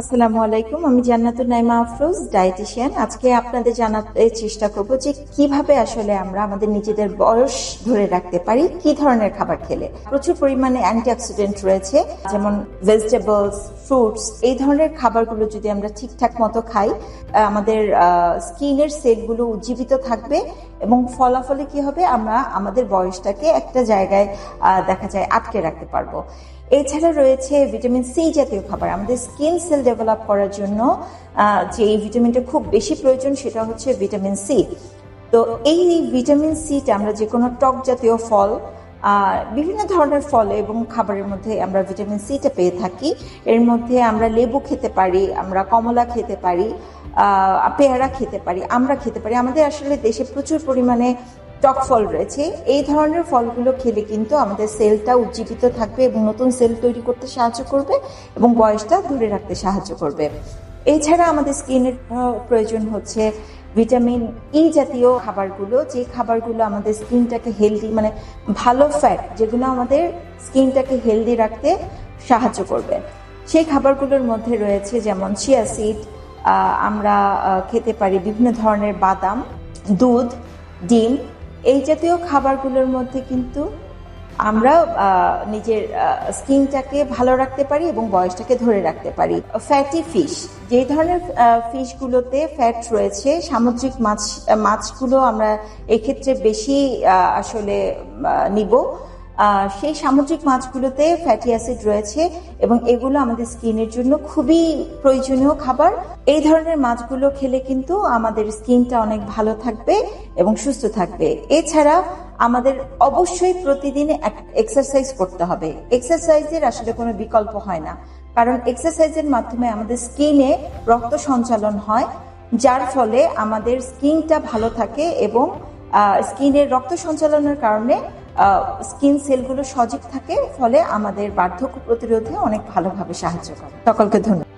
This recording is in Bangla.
আসসালামু আলাইকুম, আমি জান্নাতুল নাইমা আফরোজ ডায়েটিশিয়ান আজকে আপনাদের জানাতে চেষ্টা করব যে কীভাবে আসলে আমরা আমাদের নিজেদের বয়স ধরে রাখতে পারি, কি ধরনের খাবার খেলে। প্রচুর পরিমাণে অ্যান্টিঅক্সিডেন্ট রয়েছে, যেমন ভেজিটেবলস ফ্রুটস এই ধরনের খাবারগুলো যদি আমরা ঠিকঠাক মতো খাই আমাদের স্কিনের সেলগুলো উজ্জীবিত থাকবে এবং ফলাফলে কি হবে? আমরা আমাদের বয়সটাকে একটা জায়গায় দেখা যায় আটকে রাখতে পারব। এছাড়া রয়েছে ভিটামিন সি জাতীয় খাবার। আমাদের স্কিন সেল ডেভেলপ করার জন্য যে ভিটামিনটা খুব বেশি প্রয়োজন সেটা হচ্ছে ভিটামিন সি। তো এই ভিটামিন সিটা আমরা যে কোনো টক জাতীয় ফল বিভিন্ন ধরনের ফল এবং খাবারের মধ্যে আমরা ভিটামিন সিটা পেয়ে থাকি। এর মধ্যে আমরা লেবু খেতে পারি, আমরা কমলা খেতে পারি পেয়ারা খেতে পারি, আমরা খেতে পারি। আমাদের আসলে দেশে প্রচুর পরিমাণে টক ফল রয়েছে, এই ধরনের ফলগুলো খেলে কিন্তু আমাদের সেলটা উজ্জীবিত থাকবে এবং নতুন সেল তৈরি করতে সাহায্য করবে এবং বয়সটা ধরে রাখতে সাহায্য করবে। এছাড়া আমাদের স্কিনের প্রয়োজন হচ্ছে ভিটামিন ই জাতীয় খাবারগুলো, যে খাবারগুলো আমাদের স্কিনটাকে হেলদি মানে ভালো ফ্যাট যেগুলো আমাদের স্কিনটাকে হেলদি রাখতে সাহায্য করবে। সেই খাবারগুলোর মধ্যে রয়েছে যেমন চিয়া সিড আমরা খেতে পারি বিভিন্ন ধরনের বাদাম, দুধ, ডিম এই জাতীয় খাবারগুলোর মধ্যে কিন্তু আমরা নিজের স্কিনটাকে ভালো রাখতে পারি এবং বয়সটাকে ধরে রাখতে পারি। ফ্যাটি ফিশ যে ধরনের ফিশগুলোতে ফ্যাট রয়েছে, সামুদ্রিক মাছ, মাছগুলো আমরা এক্ষেত্রে বেশি আসলে নিব। সেই সামুদ্রিক মাছগুলোতে ফ্যাটি অ্যাসিড রয়েছে এবং এগুলো আমাদের স্কিনের জন্য খুবই প্রয়োজনীয় খাবার। এই ধরনের মাছগুলো খেলে কিন্তু আমাদের স্কিনটা অনেক ভালো থাকবে এবং সুস্থ থাকবে। এছাড়া আমাদের অবশ্যই প্রতিদিন এক্সারসাইজ করতে হবে। এক্সারসাইজের আসলে কোনো বিকল্প হয় না। কারণ এক্সারসাইজের মাধ্যমে আমাদের স্কিনে রক্ত সঞ্চালন হয়, যার ফলে আমাদের স্কিনটা ভালো থাকে এবং স্কিনের রক্ত সঞ্চালনের কারণে স্কিন সেলগুলো সজীব থাকে ফলে আমাদের বার্ধক্য প্রতিরোধে অনেক ভালোভাবে সাহায্য করে। সকলকে ধন্যবাদ।